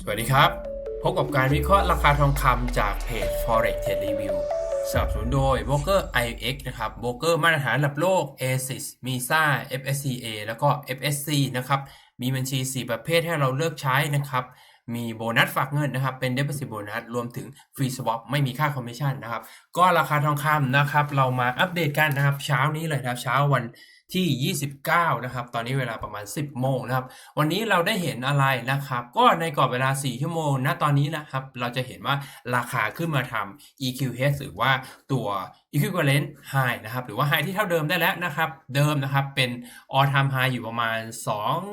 สวัสดีครับ พบกับการวิเคราะห์ราคาทองคำจากเพจ Forex Trade Review สนับสนุนโดย b r o k e r IX นะครับโบรกเกอร์มาตรฐานระดับโลก ASIS MISA FSCA แล้วก็ FSC นะครับ มีบัญชี 4 ประเภทให้เราเลือกใช้นะครับ มีโบนัสฝากเงินนะครับ เป็น deposit bonus รวมถึง free swap ไม่มีค่าคอมมิชชั่นนะครับ ก็ราคาทองคำนะครับ เรามาอัปเดตกันนะครับ เช้านี้เลยนะครับ เช้าวันที่ 29 นะครับ ตอนนี้เวลาประมาณ 10 โมงนะครับ วันนี้เราได้เห็นอะไรนะครับ ก็ในกรอบเวลา 4 ชั่วโมง ณ ตอนนี้นะครับ เราจะเห็นว่าราคาขึ้นมาทำ EQH หรือว่าตัว equivalent high นะครับ หรือว่า high ที่เท่าเดิมได้แล้วนะครับ เดิมนะครับเป็น all time high อยู่ประมาณ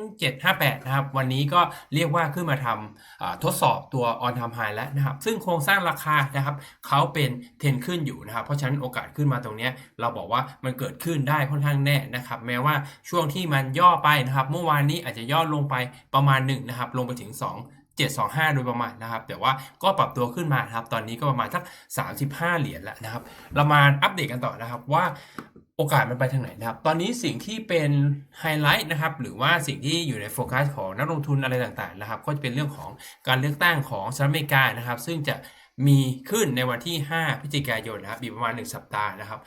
2758 นะครับ วันนี้ก็เรียกว่าขึ้นมาทำทดสอบตัว all time high แล้วนะครับ ซึ่งโครงสร้างราคานะครับเขาเป็นเทนขึ้นอยู่นะครับ เพราะฉะนั้นโอกาสขึ้นมาตรงนี้เราบอกว่ามันเกิดขึ้นได้ค่อนข้างแน่นะครับ แม้ว่าช่วงที่มันย่อไปนะครับ เมื่อวานนี้อาจจะย่อลงไปประมาณหนึ่งนะครับ ลงไปถึง 2 725 โดยประมาณนะครับ แต่ว่าก็ปรับตัวขึ้นมาครับ ตอนนี้ก็ประมาณสัก 35 เหรียญแล้วนะครับ เรามาอัปเดตกันต่อนะครับว่าโอกาสมันไปทางไหนนะครับ ตอนนี้สิ่งที่เป็นไฮไลท์นะครับ หรือว่าสิ่งที่อยู่ในโฟกัสของนักลงทุนอะไรต่างๆนะครับ ก็จะเป็นเรื่องของการเลือกตั้งของสหรัฐอเมริกานะครับ ซึ่งจะมีขึ้นในวันที่ 5 พฤศจิกายนนะครับอีกประมาณ 1 สัปดาห์นะครับ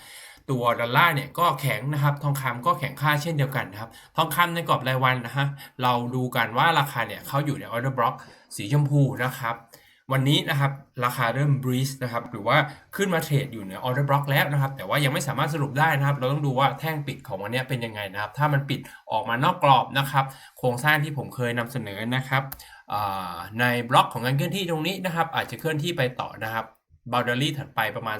ตัวดอลลาร์เนี่ยก็แข็งนะครับทองคำก็แข็งค่าเช่นเดียวกันนะครับทองคำในกรอบรายวันนะฮะเราดูกันว่าราคาเนี่ยเขาอยู่ในออเดอร์บล็อกสีชมพูนะครับวันนี้นะครับราคาเริ่มบรี e นะครับหรือว่าขึ้นมาเทรดอยู่ในออเดอร์บล็อกแล้วนะครับ แต่ว่ายังไม่สามารถสรุปได้นะครับ เราต้องดูว่าแท่งปิดของวันนี้เป็นยังไงนะครับ ถ้ามันปิดออกมานอกกรอบนะครับ โครงสร้างที่ผมเคยนำเสนอนะครับในบล็อกของการเคลื่อนที่ตรงนี้นะครับ อาจจะเคลื่อนที่ไปต่อนะครับ บ o ลเดอรี่ถัดไปประมาณ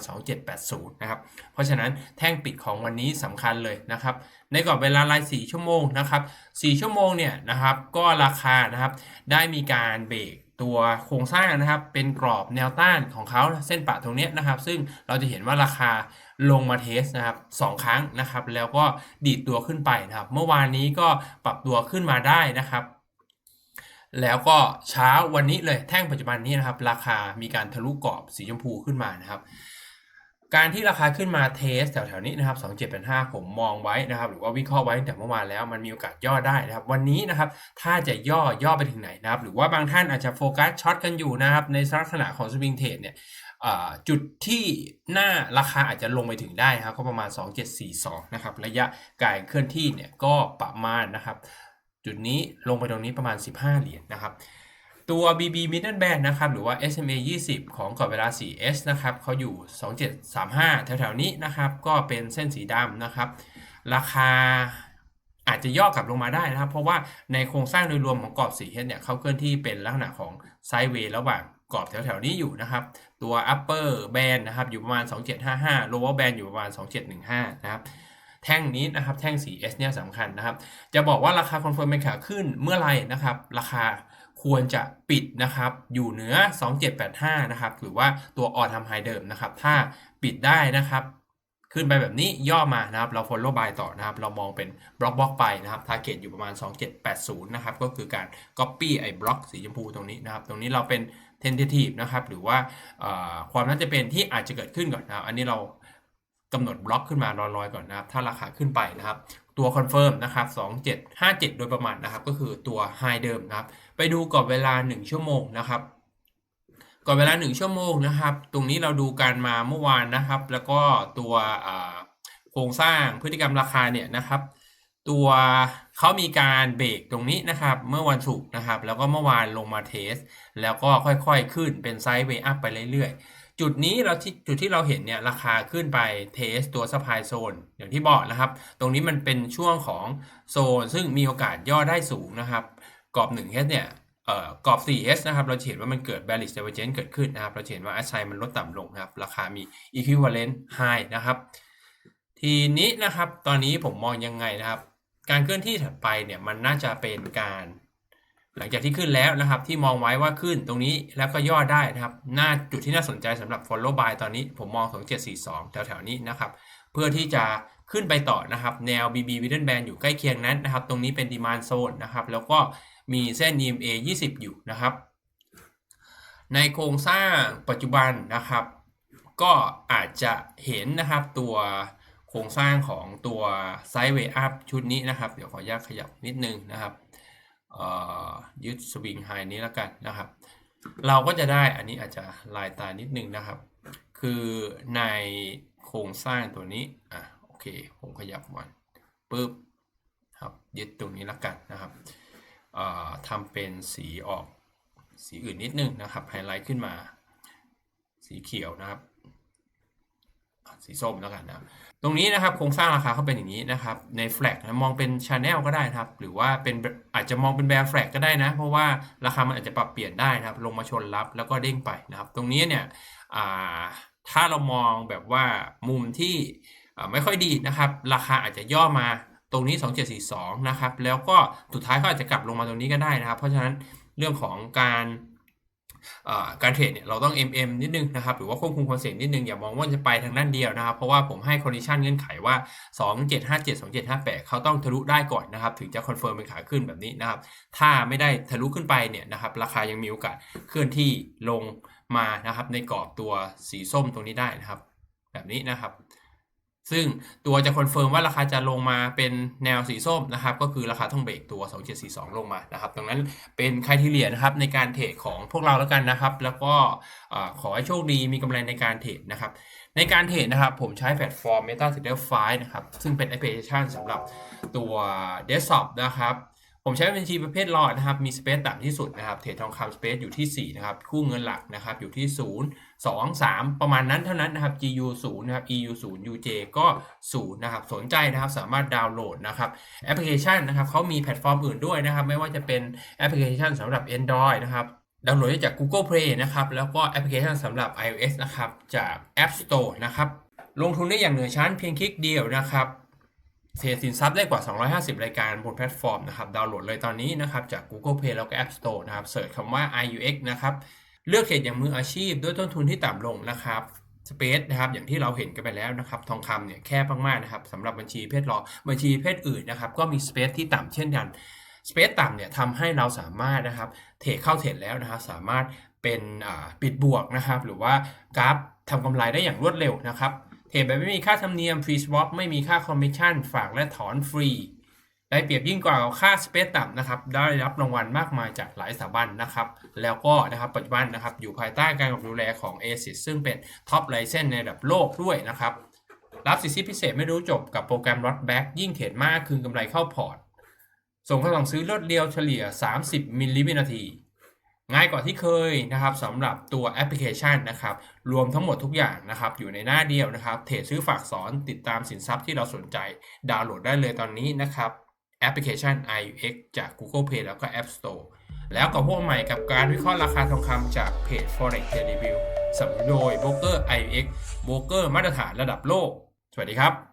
2780 นะครับ เพราะฉะนั้นแท่งปิดของวันนี้สำคัญเลยนะครับ ในกรอบเวลาราย 4 ชั่วโมงนะครับ 4 ชั่วโมงเนี่ยนะครับ ก็ราคานะครับ ได้มีการเบรกตัวโครงสร้างนะครับ เป็นกรอบแนวต้านของเขาเส้นปะตรงเนี้ยนะครับ ซึ่งเราจะเห็นว่าราคาลงมาเทสนะครับสครั้งนะครับ แล้วก็ดีดตัวขึ้นไปนะครับ เมื่อวานนี้ก็ปรับตัวขึ้นมาได้นะครับ แล้วก็เช้าวันนี้เลยแท่งปัจจุบันนี้นะครับ ราคามีการทะลุกรอบสีชมพูขึ้นมานะครับ การที่ราคาขึ้นมาเทสแถวๆนี้นะครับ27.5 ผมมองไว้นะครับ หรือว่าวิเคราะห์ไว้ตั้งแต่เมื่อวานแล้วมันมีโอกาสย่อได้นะครับ วันนี้นะครับ ถ้าจะย่อย่อไปถึงไหนนะครับ หรือว่าบางท่านอาจจะโฟกัสช็อตกันอยู่นะครับ ในลักษณะของสวิงเทรดเนี่ยจุดที่หน้าราคาอาจจะลงไปถึงได้ครับก็ประมาณ 2742 นะครับ ระยะการเคลื่อนที่เนี่ยก็ประมาณนะครับ จุดนี้ลงไปตรงนี้ประมาณ 15 เหรียญนะครับ ตัว BB Middle Band นะครับ หรือว่า SMA 20 ของกรอบเวลา 4S นะครับเขาอยู่ 2735 แถวๆนี้นะครับ ก็เป็นเส้นสีดำนะครับ ราคาอาจจะย่อกลับลงมาได้นะครับ เพราะว่าในโครงสร้างโดยรวมของกรอบ 4S เนี่ยเขาเคลื่อนที่เป็นลักษณะของไซด์เวย์ระหว่างกรอบแถวๆนี้อยู่นะครับ ตัว upper band นะครับ อยู่ประมาณ 2755 lower band อยู่ประมาณ 2715 นะครับ แท่งนี้นะครับแท่ง 4S เนี่ยสำคัญนะครับ จะบอกว่าราคาคอนเฟิร์มเป็นขาขึ้นเมื่อไหร่นะครับ ราคาควรจะปิดนะครับ อยู่เหนือ 2785 นะครับ หรือว่าตัวออทำไฮเดิมนะครับ ถ้าปิดได้นะครับ ขึ้นไปแบบนี้ย่อมานะครับ เรา follow by ต่อนะครับ เรามองเป็นบล็อกบล็อกไปนะครับ target อยู่ประมาณ 2780 นะครับ ก็คือการ copy ไอ้บล็อกสีชมพูตรงนี้นะครับ ตรงนี้เราเป็น tentative นะครับ หรือว่าความน่าจะเป็นที่อาจจะเกิดขึ้นก่อนนะครับ อันนี้เรา กำหนดบล็อกขึ้นมาลอยๆก่อนนะครับ ถ้าราคาขึ้นไปนะครับ ตัวคอนเฟิร์มนะครับ2757 โดยประมาณนะครับ ก็คือตัวไฮเดิมนะครับ ไปดูกรอบเวลา 1 ชั่วโมงนะครับก่อนเวลา 1 ชั่วโมงนะครับ ตรงนี้เราดูการมาเมื่อวานนะครับ แล้วก็ตัวโครงสร้างพฤติกรรมราคาเนี่ยนะครับ ตัวเขามีการเบรกตรงนี้นะครับ เมื่อวันศุกร์นะครับ แล้วก็เมื่อวานลงมาเทส แล้วก็ค่อยๆขึ้นเป็นไซด์เวย์อัพไปเรื่อยๆ จุดนี้เราที่จุดที่เราเห็นเนี่ยราคาขึ้นไปเทสตัวซัพพลายโซนอย่างที่บอกนะครับ ตรงนี้มันเป็นช่วงของโซน ซึ่งมีโอกาสย่อได้สูงนะครับกรอบ 1H เนี่ยเอ่อกรอบ 4S นะครับ เราเห็นว่ามันเกิด bearish divergence เกิดขึ้นนะครับ เราเห็นว่า RSI มันลดต่ำลงนะครับ ราคามี equivalent high นะครับ ทีนี้นะครับ ตอนนี้ผมมองยังไงนะครับ การเคลื่อนที่ถัดไปเนี่ย มันน่าจะเป็นการ หลังจากที่ขึ้นแล้วนะครับ ที่มองไว้ว่าขึ้นตรงนี้แล้วก็ย่อได้นะครับ หน้าจุดที่น่าสนใจสำหรับ follow by ตอนนี้ผมมอง 2742 แถวๆนี้นะครับ เพื่อที่จะขึ้นไปต่อนะครับ แนว BB Middle Band อยู่ใกล้เคียงนั้นนะครับ ตรงนี้เป็น demand zone นะครับ แล้วก็มีเส้น EMA 20 อยู่นะครับ ในโครงสร้างปัจจุบันนะครับ ก็อาจจะเห็นนะครับตัวโครงสร้างของตัว Sideway Up ชุดนี้นะครับ เดี๋ยวขออนุญาตขยับนิดนึงนะครับ ยึดสวิงไฮนี้แล้วกันนะครับ เราก็จะได้อันนี้อาจจะลายตานิดนึงนะครับ คือในโครงสร้างตัวนี้อะโอเค ผมขยับมันปุ๊บครับยึดตรงนี้และกันนะครับทำเป็นสีออกสีอื่นนิดนึงนะครับไฮไลท์ขึ้นมา สีเขียวนะครับ สีส้มแล้วกันนะตรงนี้นะครับโครงสร้างราคาเขาเป็นอย่างนี้นะครับในแฟลกนะมองเป็นชาแนลก็ได้ครับ หรือว่าเป็นอาจจะมองเป็นแบร์แฟลกก็ได้นะ เพราะว่าราคามันอาจจะปรับเปลี่ยนได้นะครับ ลงมาชนรับแล้วก็เด้งไปนะครับ ตรงนี้เนี่ยถ้าเรามองแบบว่ามุมที่ไม่ค่อยดีนะครับ ราคาอาจจะย่อมาตรงนี้ 2742 นะครับ แล้วก็สุดท้ายก็อาจจะกลับลงมาตรงนี้ก็ได้นะครับ เพราะฉะนั้นเรื่องของการ การเทรดเนี่ยเราต้อง MM นิดนึงนะครับ หรือว่าควบคุมความเสี่ยงนิดนึง อย่ามองว่าจะไปทางด้านเดียวนะครับ เพราะว่าผมให้ condition เงื่อนไขว่า 2757 2758 เขาต้องทะลุได้ก่อนนะครับ ถึงจะคอนเฟิร์มเป็นขาขึ้นแบบนี้นะครับ ถ้าไม่ได้ทะลุขึ้นไปเนี่ยนะครับราคายังมีโอกาสเคลื่อนที่ลงมานะครับในกรอบตัวสีส้มตรงนี้ได้นะครับ แบบนี้นะครับ ซึ่งตัวจะคอนเฟิร์มว่าราคาจะลงมาเป็นแนวสีส้มนะครับ ก็คือราคาท่องเบรกตัว 2742 ลงมานะครับดังนั้นเป็นใครที่เรียนะครับในการเทรดของพวกเราแล้วกันนะครับ แล้วก็ขอให้โชคดีมีกำไรในการเทรดนะครับ ในการเทรดนะครับผมใช้แพลตฟอร์ม MetaTrader 5นะครับ ซึ่งเป็นแอปพลิเคชันสำหรับตัวเดสก์ท็อปนะครับ ผมใช้บัญชีประเภทหลอดนะครับ มีสเปซต่ำที่สุดนะครับ เทรดทองคำสเปซอยู่ที่ 4 นะครับ คู่เงินหลักนะครับ อยู่ที่ 0 2 3 ประมาณนั้นเท่านั้นนะครับ GU 0นะครับ EU 0 UJ ก็ 0 นะครับ สนใจนะครับ สามารถดาวน์โหลดนะครับ แอปพลิเคชันนะครับเขามีแพลตฟอร์มอื่นด้วยนะครับ ไม่ว่าจะเป็นแอปพลิเคชันสำหรับ Android นะครับดาวน์โหลดได้จาก Google Play นะครับ แล้วก็แอปพลิเคชันสำหรับ iOS นะครับ จาก App Store นะครับ ลงทุนได้อย่างเหนือชั้นเพียงคลิกเดียวนะครับ เทรดสินทรัพย์ได้กว่า 250 รายการบนแพลตฟอร์มนะครับ ดาวน์โหลดเลยตอนนี้นะครับ จาก Google Play แล้วก็ App Store นะครับ เสิร์ชคำว่า iUX นะครับ เลือกเทรดอย่างมืออาชีพด้วยต้นทุนที่ต่ำลงนะครับสเปซนะครับ อย่างที่เราเห็นกันไปแล้วนะครับ ทองคำเนี่ยแคบมากๆนะครับสำหรับบัญชีเพศรอ บัญชีเพศอื่นนะครับ ก็มีสเปซที่ต่ำเช่นกันสเปซต่ำเนี่ยทำให้เราสามารถนะครับ เทรดเข้าเทรดแล้วนะครับ สามารถเป็นปิดบวกนะครับ หรือว่ากราฟทำกำไรได้อย่างรวดเร็วนะครับ เทรดแบบไม่มีค่าธรรมเนียม free swap ไม่มีค่าคอมมิชชั่นฝากและถอนฟรี ได้เปรียบยิ่งกว่าค่าสเปซต่ำนะครับ ได้รับรางวัลมากมายจากหลายสถาบันนะครับ แล้วก็นะครับปัจจุบันนะครับอยู่ภายใต้การดูแลของ ASIS ซึ่งเป็นท็อปไลเซนในระดับโลกด้วยนะครับ รับสิทธิพิเศษไม่รู้จบกับโปรแกรม Lot Back ยิ่งเทรดมากคืนกำไรเข้าพอร์ต ส่งคำสั่งซื้อรวดเร็วเฉลี่ย 30 มิลลิวินาที ง่ายกว่าที่เคยนะครับสำหรับตัวแอปพลิเคชันนะครับรวมทั้งหมดทุกอย่างนะครับอยู่ในหน้าเดียวนะครับเทรดซื้อฝากสอนติดตามสินทรัพย์ที่เราสนใจดาวน์โหลดได้เลยตอนนี้นะครับแอปพลิเคชัน iUX จาก Google Play แล้วก็ App Store แล้วกับพวกใหม่กับการวิเคราะห์ราคาทองคำจากเพจ Forex Review สนับสนุนโดย Broker iUX โบรกเกอร์มาตรฐานระดับโลก สวัสดีครับ